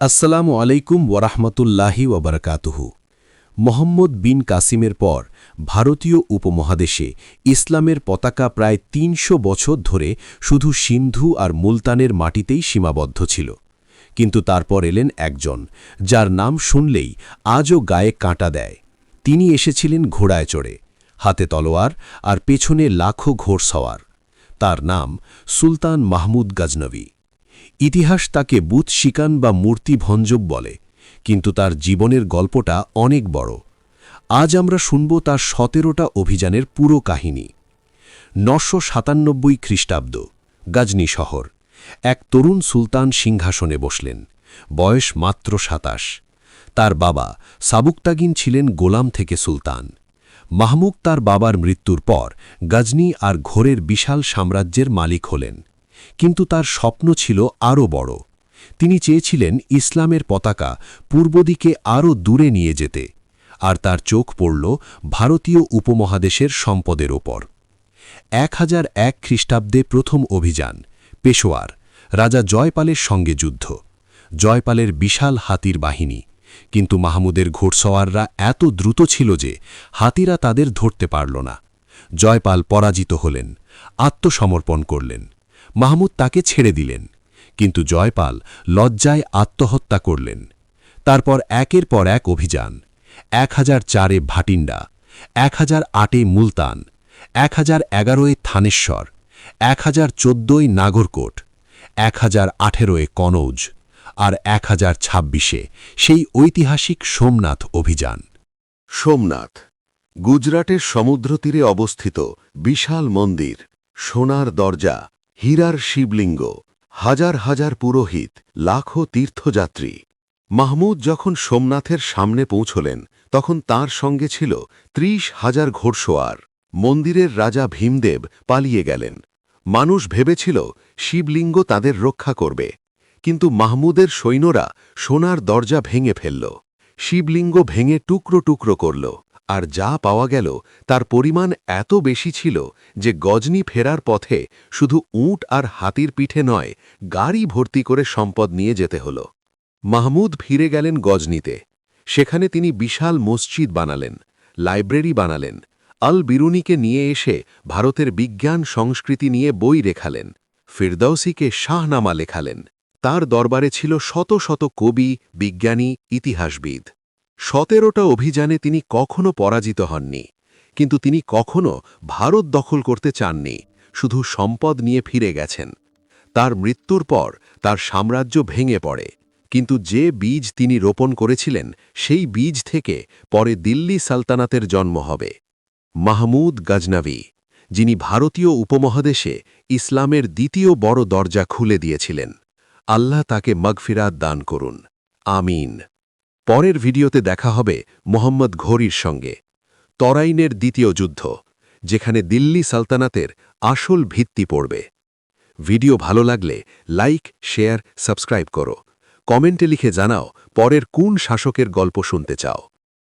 আসসালামু আলাইকুম ওরহমতুল্লাহি ওবরকাতুহু মোহাম্মদ বিন কাসিমের পর ভারতীয় উপমহাদেশে ইসলামের পতাকা প্রায় তিনশো বছর ধরে শুধু সিন্ধু আর মুলতানের মাটিতেই সীমাবদ্ধ ছিল। কিন্তু তারপর এলেন একজন, যার নাম শুনলেই আজও গায়ে কাঁটা দেয়। তিনি এসেছিলেন ঘোড়ায় চড়ে, হাতে তলোয়ার আর পেছনে লাখো ঘোড়সওয়ার। তার নাম সুলতান মাহমুদ গজনবী। ইতিহাস তাকে বুথ শিকান বা মূর্তি ভঞ্জক বলে, কিন্তু তার জীবনের গল্পটা অনেক বড়। আজ আমরা শুনব তার সতেরোটা অভিযানের পুরো কাহিনী। নশো সাতানব্বই খ্রিস্টাব্দ, গাজনি শহর। এক তরুণ সুলতান সিংহাসনে বসলেন। বয়স মাত্র সাতাশ। তার বাবা সাবুকতাগিন ছিলেন গোলাম থেকে সুলতান। মাহমুদ তার বাবার মৃত্যুর পর গজনি আর ঘোরের বিশাল সাম্রাজ্যের মালিক হলেন। কিন্তু তার স্বপ্ন ছিল আরও বড়। তিনি চেয়েছিলেন ইসলামের পতাকা পূর্ব দিকে আরও দূরে নিয়ে যেতে, আর তার চোখ পড়ল ভারতীয় উপমহাদেশের সম্পদের ওপর। এক হাজার এক খ্রিস্টাব্দে প্রথম অভিযান, পেশোয়ার, রাজা জয়পালের সঙ্গে যুদ্ধ। জয়পালের বিশাল হাতির বাহিনী, কিন্তু মাহমুদের ঘোড়সওয়াররা এত দ্রুত ছিল যে হাতিরা তাদের ধরতে পারল না। জয়পাল পরাজিত হলেন, আত্মসমর্পণ করলেন। মাহমুদ তাকে ছেড়ে দিলেন, কিন্তু জয়পাল লজ্জায় আত্মহত্যা করলেন। তারপর একের পর এক অভিযান এক হাজার চারে ভাটিন্ডা এক হাজার আটে মুলতান এক হাজার এগারোয় থানেশ্বর এক হাজার চোদ্দই নাগরকোট এক হাজার আঠেরোয় কনৌজ আর এক হাজার ছাব্বিশে সেই ঐতিহাসিক সোমনাথ অভিযান। সোমনাথ, গুজরাটের সমুদ্রতীরে অবস্থিত বিশাল মন্দির, সোনার দরজা হীরার শিবলিঙ্গ, হাজার হাজার পুরোহিত, লাখো তীর্থযাত্রী। মাহমুদ যখন সোমনাথের সামনে পৌঁছলেন, তখন তার সঙ্গে ছিল ত্রিশ হাজার ঘোড়সোয়ার। মন্দিরের রাজা ভীমদেব পালিয়ে গেলেন। মানুষ ভেবেছিল, শিবলিঙ্গ তাদের রক্ষা করবে। কিন্তু মাহমুদের সৈন্যরা সোনার দরজা ভেঙে ফেলল। শিবলিঙ্গ ভেঙে টুকরো টুকরো করল। আর যা পাওয়া গেল, তার পরিমাণ এত বেশি ছিল যে গজনি ফেরার পথে শুধু উট আর হাতির পিঠে নয়, গাড়ি ভর্তি করে সম্পদ নিয়ে যেতে হল। মাহমুদ ফিরে গেলেন গজনিতে। সেখানে তিনি বিশাল মসজিদ বানালেন, লাইব্রেরি বানালেন আল বিরুনিকে নিয়ে এসে ভারতের বিজ্ঞান সংস্কৃতি নিয়ে বই রেখালেন, ফিরদৌসিকে শাহনামা লেখালেন। তার দরবারে ছিল শত শত কবি, বিজ্ঞানী, ইতিহাসবিদ। সতেরোটা অভিযানে তিনি কখনো পরাজিত হননি, কিন্তু তিনি কখনো ভারত দখল করতে চাননি, শুধু সম্পদ নিয়ে ফিরে গেছেন। তার মৃত্যুর পর তার সাম্রাজ্য ভেঙে পড়ে, কিন্তু যে বীজ তিনি রোপণ করেছিলেন, সেই বীজ থেকে পরে দিল্লি সালতানাতের জন্ম হবে। মাহমুদ গজনবী, যিনি ভারতীয় উপমহাদেশে ইসলামের দ্বিতীয় বড় দরজা খুলে দিয়েছিলেন, আল্লাহ তাকে মগফিরাত দান করুন। আমিন। পরের ভিডিওতে দেখা হবে মোহাম্মদ ঘোরির সঙ্গে। তরাইনের দ্বিতীয় যুদ্ধ, যেখানে দিল্লি সালতানাতের আসল ভিত্তি পড়বে। ভিডিও ভালো লাগলে লাইক, শেয়ার, সাবস্ক্রাইব করো। কমেন্টে লিখে জানাও পরের কোন শাসকের গল্প শুনতে চাও।